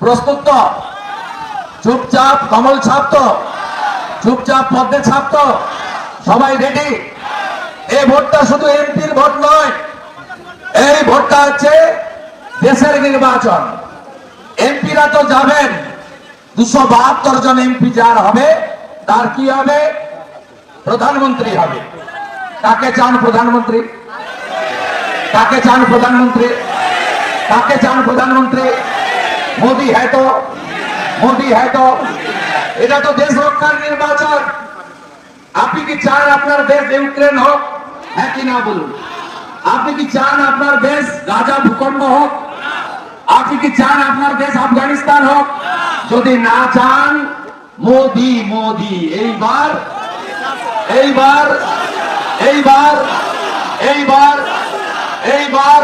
প্রস্তুত তো? চুপচাপ, কমল ছাপ তো? চুপচাপ পদ্মে ছাপ তো? সবাই রেডি এই ভোটটা শুধু এমপির ভোট নয়, এই ভোটটা হচ্ছে দেশের নির্বাচন। এমপিরা তো যাবেন, দুশো বাহাত্তর জন এমপি যার হবে, তার কি হবে? প্রধানমন্ত্রী হবে। কাকে চান প্রধানমন্ত্রী? কাকে চান প্রধানমন্ত্রী? কাকে চান প্রধানমন্ত্রী? মোদি হ্যাঁ তো। মোদি হ্যাঁ তো। এটা তো দেশ রক্ষার নির্বাচন। আপনি কি চান আপনার দেশ ইউক্রেন হোক? হ্যাঁ কি না বলুন। আপনি কি চান আপনার দেশ গাজা ভূখণ্ড হোক? আপনি কি চান আপনার দেশ আফগানিস্তান হোক? যদি না চান, মোদি মোদি, এইবার এইবার এইবার এইবার এইবার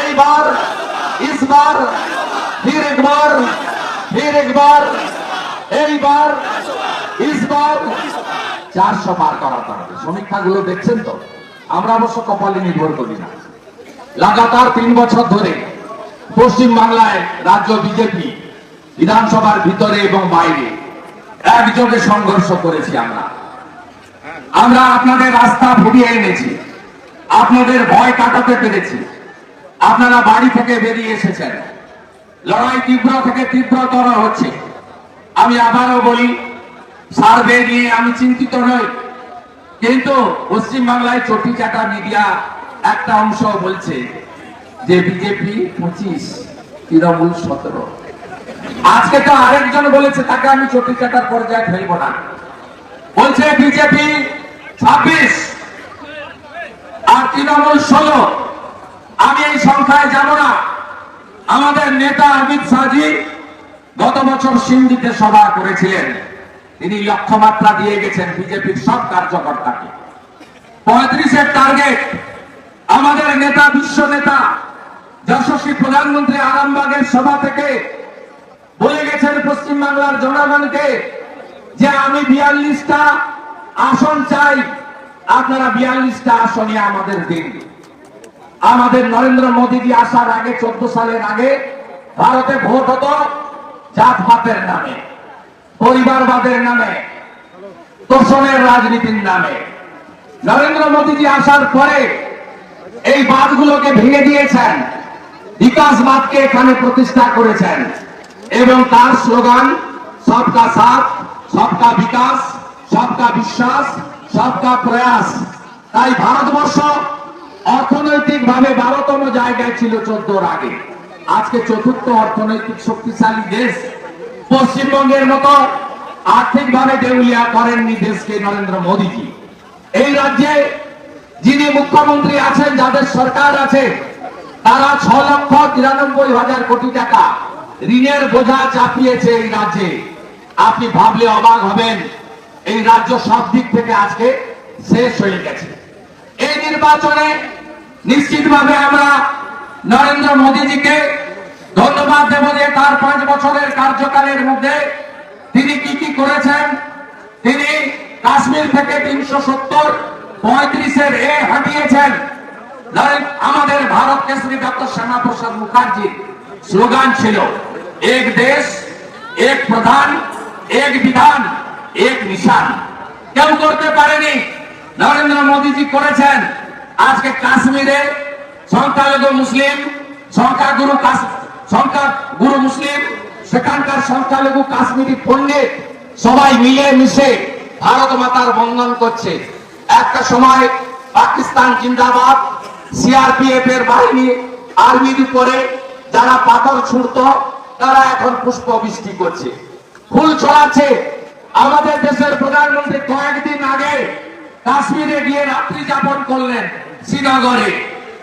এইবার इस बार फिर एक बार फिर एक बार এইবার इस बार চারশো পার করাতে হবে সমীক্ষাগুলো দেখছেন তো আমরা অবশ্য কপালে নির্ভর করি না লাগাতার তিন বছর ধরে পশ্চিম বাংলায় রাজ্য বিজেপি বিধানসভার ভিতরে এবং বাইরে একযোগে সংঘর্ষ করেছি আমরা আমরা আপনাদের রাস্তা ফুটিয়ে এনেছি আপনাদের ভয় কাটাতে পেরেছি আপনারা বাড়ি থেকে বেরিয়ে এসেছেন। লড়াই তীব্র থেকে তীব্রতর হচ্ছে। আমি আবারও বলি, সার্ভে নিয়ে আমি চিন্তিত নই। কিন্তু পশ্চিম বাংলায় চটি চাটা মিডিয়া একটা অংশ বলছে যে বিজেপি পঁচিশ, তৃণমূল সতেরো। আজকে তো আরেকজন বলেছে, তাকে আমি চটি চাটার পর্যায়ে ফেলব না। বলছে বিজেপি ছাব্বিশ আর তৃণমূল ষোলো। আমি এই সংখ্যায় যাব না। আমাদের নেতা অমিত শাহজি গত বছর সিন্দিতে সভা করেছিলেন। তিনি লক্ষ্যমাত্রা দিয়ে গেছেন বিজেপির সব কার্যকর্তাকে। পঁয়ত্রিশের টার্গেট আমাদের নেতা, বিশ্ব নেতা, যশস্বী প্রধানমন্ত্রী আরামবাগের সভা থেকে বলে গেছেন পশ্চিম বাংলার জনগণকে যে আমি বিয়াল্লিশটা আসন চাই। আপনারা বিয়াল্লিশটা আসনে আমাদের দিন। আমাদের নরেন্দ্র মোদীজি আসার আগে, চোদ্দ সালের আগে ভারতে ভোট হতো জাতপাতের নামে, পরিবারবাদের নামে, তোষণের রাজনীতির নামে। নরেন্দ্র মোদীজি আসার পরে এই বাদগুলোকে ভেঙে দিয়েছেন বিকাশবাদকে এখানে প্রতিষ্ঠা করেছেন এবং তার স্লোগান, সবকা সাথ, সবকা বিকাশ, সবকা বিশ্বাস, সবকা প্রয়াস। তাই ভারতবর্ষ অর্থনৈতিক ভাবে বারোতম জায়গায় ছিল চোদ্দোর আগে। আজকে চতুর্থ অর্থনৈতিক শক্তিশালী দেশ। পশ্চিমবঙ্গের মতো আর্থিক ভাবে দেউলিয়া করেননি দেশকে নরেন্দ্র মোদীজি। এই রাজ্যে যিনি মুখ্যমন্ত্রী আছেন, যাদের সরকার আছে, তারা ছ লক্ষ তিরানব্বই হাজার কোটি টাকা ঋণের বোঝা চাপিয়েছে এই রাজ্যে। আপনি ভাবলে অবাক হবেন, এই রাজ্য সব দিক থেকে আজকে শেষ হয়ে গেছে। এই নির্বাচনে নিশ্চিতভাবে আমরা নরেন্দ্র মোদীজিকে ধন্যবাদ দেব যে তার পাঁচ বছরের কার্যকালের মধ্যে তিনি কি কি করেছেন। তিনি কাশ্মীর থেকে তিনশো সত্তর পঁয়ত্রিশের এ হাঁটিয়েছেন। আমাদের ভারত কেশরী ডক্টর শ্যামা প্রসাদ মুখার্জি স্লোগান ছিল, এক দেশ, এক প্রধান, এক বিধান, এক নিশান। কেউ করতে পারেনি। নরেন্দ্র মোদীজি করেছেন। আজকে কাশ্মীরে সংখ্যালঘু মুসলিম সংখ্যাগুরু সংখ্যাগুরু মুসলিম, সেখানকার সংখ্যালঘু কাশ্মীরি পণ্ডিত সবাই মিলে মিশে ভারত মাতার বন্ধন করছে। একটা সময় পাকিস্তান জিন্দাবাদ সিআরপিএফ এর বাহিনী আর্মির উপরে যারা পাথর ছুড়ত, তারা এখন পুষ্প বৃষ্টি করছে। ফুল ছড়াচ্ছে। আমাদের দেশের প্রধানমন্ত্রী কয়েকদিন আগে কাশ্মীরে গিয়ে রাত্রি যাপন করলেন, শ্রীনগরে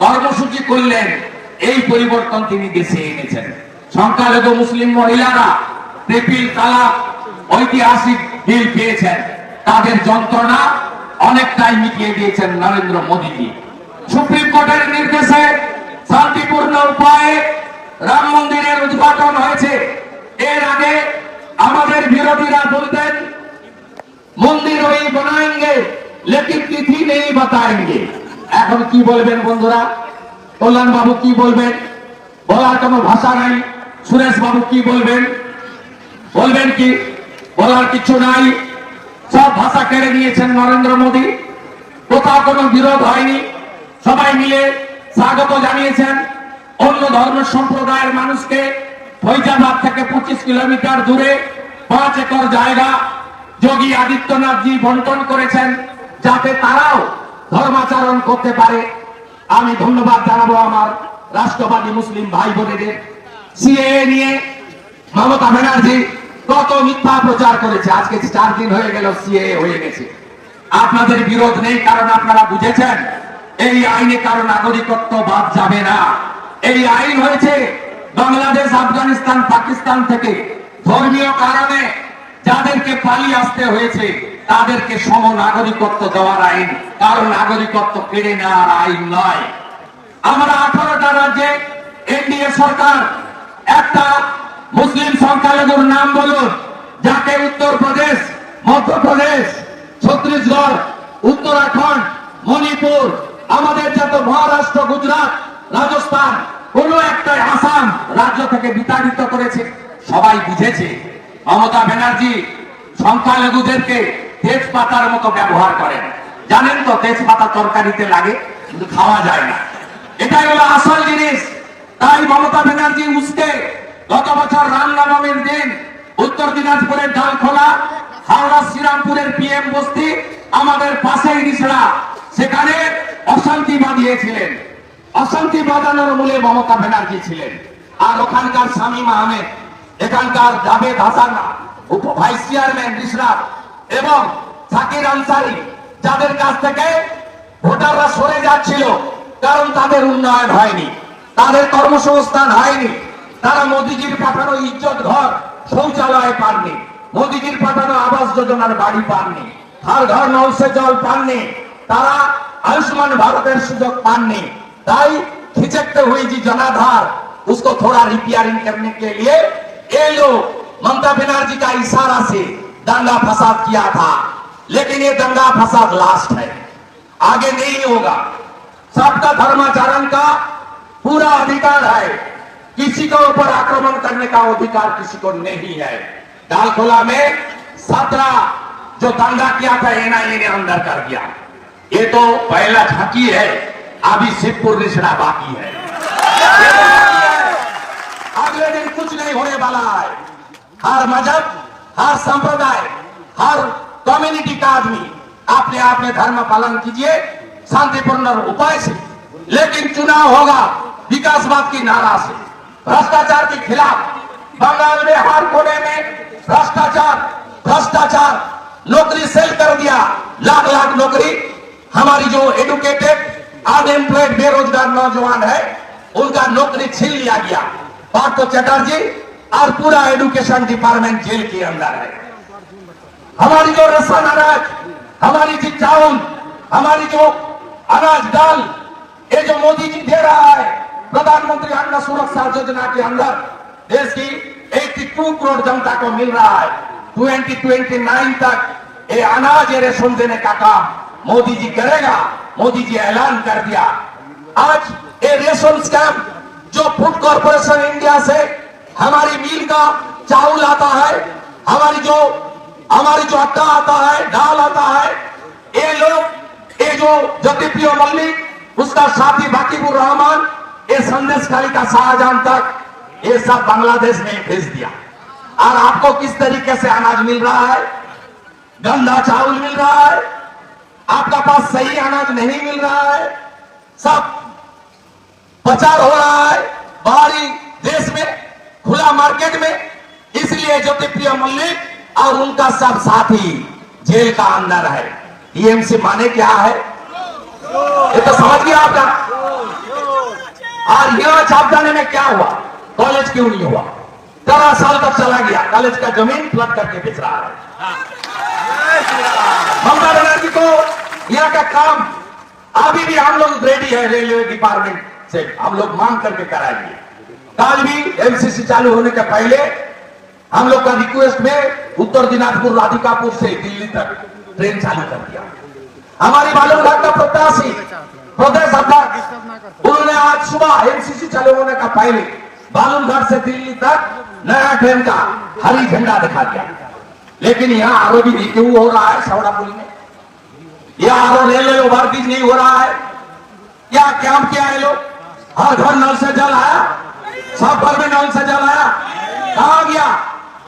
কর্মসূচি করলেন, এই পরিবর্তন তিনি দেশে এনেছেন। সংখ্যালঘু মুসলিম মহিলারা ট্রিপিল তালাক, ঐতিহাসিক বিল পেয়েছেন। তাদের যন্ত্রণা অনেকটাই মিটিয়ে দিয়েছেন নরেন্দ্র মোদীজি। সুপ্রিম কোর্টের নির্দেশে শান্তিপূর্ণ উপায়ে রাম মন্দিরের উদ্ঘাটন হয়েছে। এর আগে আমাদের বিরোধীরা বলতেন, মন্দির ওই বানাएंगे লেকিন তিথি নেই বাতায়েঙ্গে এখন কি বলবেন বন্ধুরা? কল্যাণ বাবু কি বলবেন? বলার কোন ভাষা নাই। সুরেশ বাবু কি বলবেন? বলবেন কি? বলার কিছু নাই। সব ভাষা কেড়ে নিয়েছেন নরেন্দ্র মোদী। কোথাও কোনো বিরোধ হয়নি। সবাই মিলে স্বাগত জানিয়েছেন। অন্য ধর্ম সম্প্রদায়ের মানুষকে ফৈজাবাদ থেকে পঁচিশ কিলোমিটার দূরে পাঁচ একর জায়গা যোগী আদিত্যনাথ জি বন্টন করেছেন। যাতে তারাও ধর্মাচরণ করতে পারে। আমি ধন্যবাদ জানাব আমার রাষ্ট্রবাদী মুসলিম ভাই বোনেদের। সিএ নিয়ে মমতা ব্যানার্জি কত মিথ্যা প্রচার করেছে। আজকে চার দিন হয়ে গেল সিএ হয়ে গেছে। আপনাদের বিরোধ নেই কারণ আপনারা বুঝেছেন, এই আইনে কারও নাগরিকত্ব বাদ যাবে না। এই আইন হয়েছে বাংলাদেশ, আফগানিস্তান, পাকিস্তান থেকে ধর্মীয় কারণে যাদেরকে পালিয়ে আসতে হয়েছে। তাদেরকে সম নাগরিকত্ব দেওয়ার আইন, কারণ নাগরিকত্ব কেড়ে নেওয়ার আইন নয়। আমরা আঠারোটা রাজ্যে এনডিএ সরকার, একটা মুসলিম সংখ্যালঘুর নাম বলুন, যাকে উত্তরপ্রদেশ, মধ্যপ্রদেশ, ছত্তিশগড়, উত্তরাখণ্ড, মণিপুর, আমাদের যত মহারাষ্ট্র, গুজরাট, রাজস্থান, কোন একটা আসাম রাজ্য থেকে বিতাড়িত করেছে। সবাই বুঝেছে। মমতা ব্যানার্জি সংখ্যালঘুদেরকে তেজপাতার মতো ব্যবহার করেন। জানেন তো তেজপাতা তরকারিতে লাগে, কিন্তু খাওয়া যায় না। এটাই হলো আসল জিনিস। তাই মমতা ব্যানার্জি উস্কে গত বছর রামনবমীর দিন উত্তর দিনাজপুরের ডালখোলা, হাওড়া, শ্রীরামপুরের পিএম বস্তি, আমাদের পাশেই নিচড়া সেখানে অশান্তি বাঁধিয়েছিলেন। অশান্তি বাঁধানোর মূলে মমতা ব্যানার্জি ছিলেন। আর ওখানকার শামীম আহমেদ এখানকার জাভেদ হাসান ভাইস চেয়ারম্যান রিসরাত এবং সাকির আনসারি যাদের কাছ থেকে ভোটাররা সরে যাচ্ছিল কারণ তাদের উন্নয়ন হয়নি তাদের কর্মসংস্থান হয়নি তারা মোদিজির পাঠানো ইজ্জত ঘর শৌচালয় পাননি মোদিজির পাঠানো আবাস যোজনার বাড়ি পাননি হার ঘর নলসে জল পাননি তারা आयुष्मान भारत सुजोग पानने ताई खिचकते हुए जी जनाधार उसको थोड़ा रिपेयरिंग करने के लिए ये लोग ममता बनर्जी का इशारा से दंगा फसाद किया था, लेकिन ये दंगा फसाद लास्ट है। आगे नहीं होगा। सबका धर्माचरण का पूरा अधिकार है। किसी के ऊपर आक्रमण करने का अधिकार किसी को नहीं है। डालखोला में सत्रह जो दंगा किया था, एनआईए ने अंदर कर दिया। ये तो पहला झांकी है, अभी शिवपुर रिश्ता बाकी तो है। अगले दिन कुछ नहीं होने वाला है। हर मज़हब हर संप्रदाय, हर कम्युनिटी का आदमी अपने आप में धर्म पालन कीजिए, शांतिपूर्ण उपाय से। लेकिन चुनाव होगा विकासवाद की नारा से। भ्रष्टाचार के खिलाफ बंगाल में हर कोने में भ्रष्टाचार भ्रष्टाचार, नौकरी सेल कर दिया, लाख लाख नौकरी। हमारी जो एडुकेटेड अनएम्प्लॉयड बेरोजगार नौजवान है, उनका नौकरी छीन लिया गया। पार्थ चटर्जी और पूरा एडुकेशन डिपार्टमेंट जेल के अंदर है हमारी जो रसन अनाज हमारी जी चावल हमारी जो अनाज दाल ये जो मोदी जी दे रहा है प्रधानमंत्री अन्न सुरक्षा योजना के अंदर देश की 82 करोड़ जनता को मिल रहा है 2029 तक ये अनाज ये रेशन देने का काम मोदी जी करेगा मोदी जी ऐलान कर दिया आज ये रेशन स्कैम जो फूड कॉर्पोरेशन इंडिया से हमारी मिल का चावल आता है, हमारी जो हमारी जो आटा आता है, दाल आता है, ये लोग, ये जो ज्योतिप्रिय मल्लिक, उसका साथी बाकीबुर रहमान, ये संदेश खाली का शाहजहां तक, ये सब बांग्लादेश में भेज दिया। और आपको किस तरीके से अनाज मिल रहा है? गंदा चावल मिल रहा है? आपका पास सही अनाज नहीं मिल रहा है? सब प्रचार हो रहा है बाहरी देश में। खुला मार्केट में। इसलिए ज्योतिप्रिय मल्लिक और उनका सब साथी जेल का अंदर है। टीएमसी माने क्या है? ये तो समझ गया आपका? और यह छापखाने में क्या हुआ? कॉलेज क्यों नहीं हुआ? तेरह साल तक चला गया। कॉलेज का ज़मीन फ्लड करके बेच रहा है। ममता बनर्जी को यहाँ का काम, अभी भी हम लोग रेडी है रेलवे डिपार्टमेंट से। हम लोग मांग करके कराएँगे। कल भी एमसीसी चालू होने के पहले हम लोग का रिक्वेस्ट में उत्तर दिनाजपुर, राधिकापुर से दिल्ली तक ट्रेन चालू कर दिया। हमारी बालूरघाट का प्रत्याशी, प्रदेश अध्यक्ष उन्होंने आज सुबह एमसीसी चालू होने का पहले बालूरघाट से दिल्ली तक नया ट्रेन का हरी झंडा दिखा दिया। लेकिन यहाँ आरो भी क्यों हो रहा है? सवड़ा पुल में। यहाँ आरो रेलवे ओवरब्रिज नहीं हो रहा है। क्या काम किया है लोग। हर घर नल से जल आया। सब घर में नल से जल आया कहा गया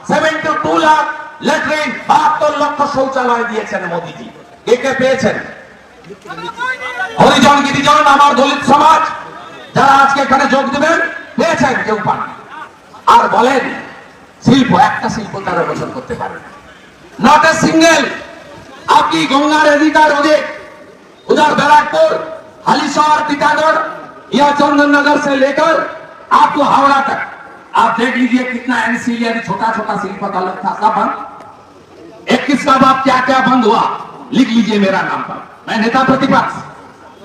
সেভেন্টি টু লাখ লেট্রিন বাহাত্তর লক্ষ শৌচালয় দিয়েছেন মোদীজি কে কে পেয়েছেন হরিজন গিরিজন আমার দলিত সমাজ যারা আজকে এখানে যোগ দেবেন পেয়েছেন কেউ পান আর বলেন শিল্প একটা শিল্প তারা বছর করতে পারে নট এ সিঙ্গেল आपकी गंगा नदी का रोजे उधर बैराकपुर हलीशौर टीकागढ़ या चंदन नगर से लेकर आपको हावड़ा तक। आप देख लीजिए कितना एनसीलियर छोटा छोटा शिल्प का लोग था सब बंद। इक्कीस का बाप क्या क्या बंद हुआ? लिख लीजिए मेरा नाम पर। मैं नेता प्रतिपक्ष।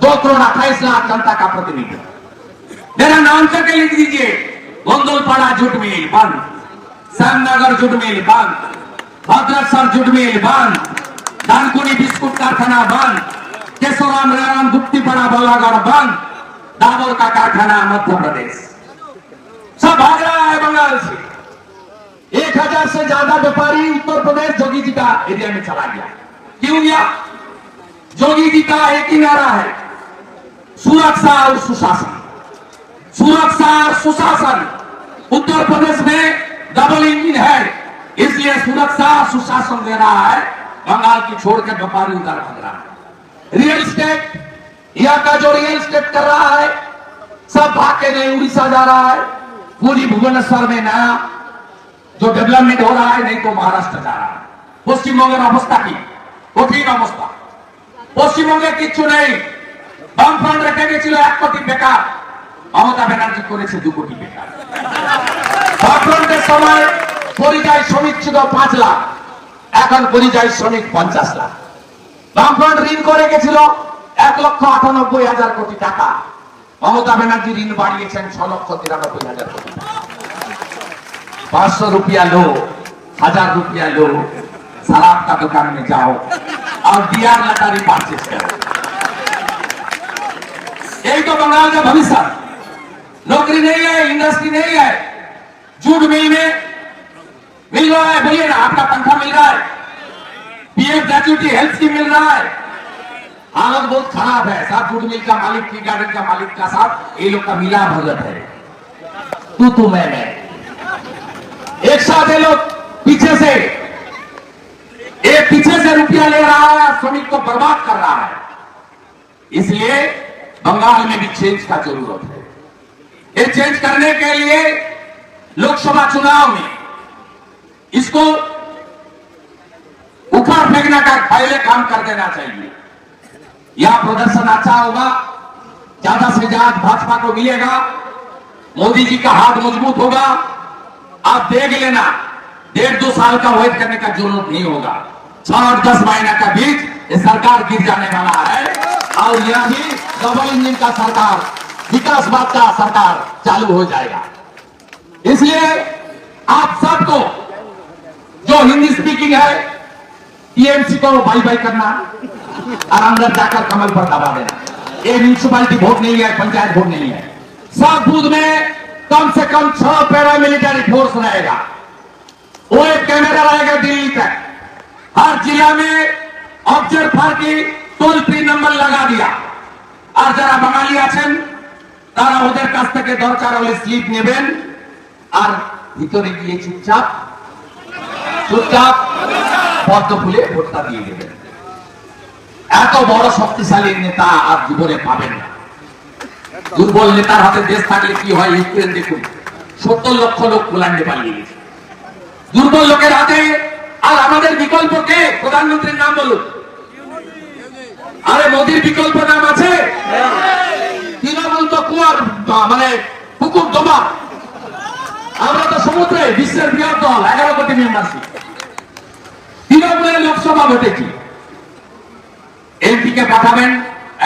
दो करोड़ अट्ठाईस लाख जनता का प्रतिनिधि। मेरा नाम करके लिख दीजिए। गोंदलपाड़ा जुट मिल बंद। श्यामनगर जुट मिल बंद। भद्रेश्वर जुट मिल बंद। डानकुनी बिस्कुट कारखाना बंद। केशोराम राम गुप्तीपाड़ा बलागढ़ बंद। डाबर का कारखाना मध्य प्रदेश। सब भाग रहा है बंगाल से। एक हज़ार से ज़्यादा व्यापारी उत्तर प्रदेश जोगी जी का एरिया में चला गया। क्यों गया? जोगी जी का एक ही नारा है, सुरक्षा और सुशासन। सुरक्षा और सुशासन। उत्तर प्रदेश में डबल इंजन है, इसलिए सुरक्षा सुशासन दे रहा है। बंगाल की छोड़ के व्यापारी उधर भाग रहा है। रियल स्टेट यहाँ का जो रियल स्टेट कर रहा है, सब भाग के नहीं उड़ीसा जा रहा है। पूरी भुवनेश्वर में नया जो डेवलपमेंट हो रहा है नहीं तो महाराष्ट्र जा रहा है পশ্চিমবঙ্গের অবস্থা কি কঠিন অবস্থা পশ্চিমবঙ্গে কিচ্ছু নেই বামফ্রন্ট রেখে গেছিল এক কোটি বেকার মমতা ব্যানার্জি করেছে দু কোটি বেকার বামফ্রন্টের সময় পরিযায়ী শ্রমিক ছিল পাঁচ লাখ এখন পরিযায়ী শ্রমিক পঞ্চাশ লাখ বামফ্রন্ট ঋণ করে গেছিল এক লক্ষ আটানব্বই হাজার কোটি টাকা মমতা ব্যানার্জি ঋণ বাড়িয়েছেন ছ লক্ষ তিরানব্বই হাজার কোটি টাকা पांच सौ रुपया लो हजार रुपया लो शराब का दुकान में जाओ और बियर लटारी परचेज करो यही तो बंगाल का भविष्य है। नौकरी नहीं है इंडस्ट्री नहीं है जूट मिल में मिल रहा है बोलिए ना आपका तनख्वाह मिल रहा है पीएफ ग्रेचुटी हेल्थ स्कीम मिल रहा है हालत बहुत खराब है। साथ जूट मिल का मालिक, टी गार्डन का मालिक का साथ ये लोग का मिला भगत है। तू तू मैं मैं। एक साथ ये लोग, पीछे से। एक पीछे से रुपया ले रहा है, श्रमिक को बर्बाद कर रहा है। इसलिए बंगाल में भी चेंज का ज़रूरत है। ये चेंज करने के लिए लोकसभा चुनाव में इसको उखाड़ फेंकने का पहले काम कर देना चाहिए। यह प्रदर्शन अच्छा होगा। ज़्यादा से ज़्यादा भाजपा को मिलेगा। मोदी जी का हाथ मज़बूत होगा। आप देख लेना, डेढ़ दो साल का वेट करने का ज़रूरत नहीं होगा। छह और दस महीने का बीच ये सरकार गिर जाने वाला है। और यह भी डबल इंजन का सरकार विकासवाद का सरकार चालू हो जाएगा। इसलिए आप सबको, जो हिंदी स्पीकिंग है टीएमसी को बाई बाई करना। और अंदर जाकर कमल पर दबा देना ये म्यूनिसिपालिटी वोट नहीं है पंचायत वोट नहीं है सब बूथ में कम से कम छह पैरामिलिटरी फोर्स रहेगा वो एक कैमरा रहेगा दिल्ली तक हर जिला में অবজারভার কি টোল ফ্রি নাম্বার লাগা দিয়া আর যারা বাঙালি আছেন তারা ওদের কাছ থেকে দরকার হলে স্লিপ নেবেন আর ভিতরে গিয়ে চুপচাপ চুপচাপ পদ্ম ফুলে ভোটটা দিয়ে দেবেন এত বড় শক্তিশালী নেতা আর জীবনে পাবেন না। দুর্বল নেতার হাতে দেশ থাকলে কি হয় ইউক্রেন দেখুন। সত্তর লক্ষ লোক পোল্যান্ডে পালিয়ে গেছে। দুর্বল লোকের হাতে আর আমাদের বিকল্প কে? প্রধানমন্ত্রীর নাম বলুন। আরে মোদির বিকল্প নাম আছে? তৃণমূল তো কুয়ার মানে পুকুর ডোবা আমরা তো সমুদ্রে বিশ্বের বৃহৎ দল, এগারো কোটি মেম্বারশিপ তৃণমূলের লোকসভা ভোটেছি এমপি কে পাঠাবেন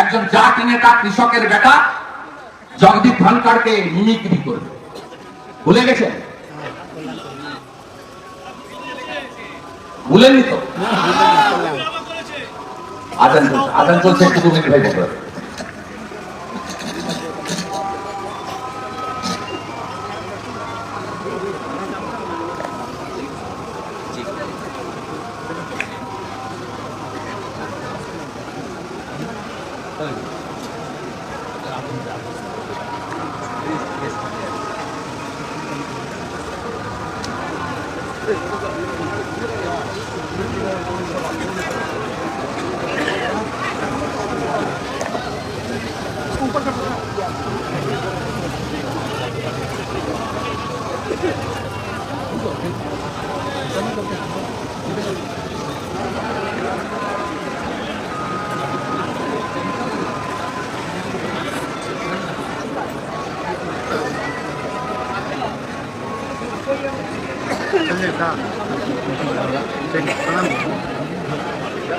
একজন জাতি নেতা, কৃষকের বেটা, জগদীপ ধনকারকে মিমিক্রি করবে। ভুলে গেছেন? ভুলেনি তো? আদান চলছে আদান চলছে, একটু মিনিট ভাই বলতে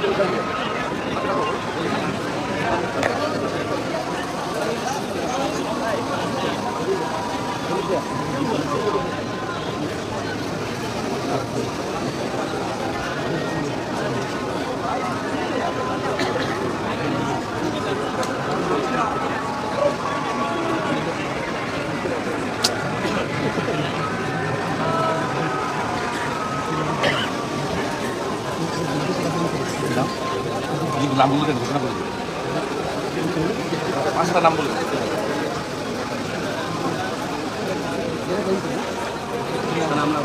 হবে। নাম নামগুলোকে ঘোষণা করে দেবে। পাঁচটা নাম বলে আমরা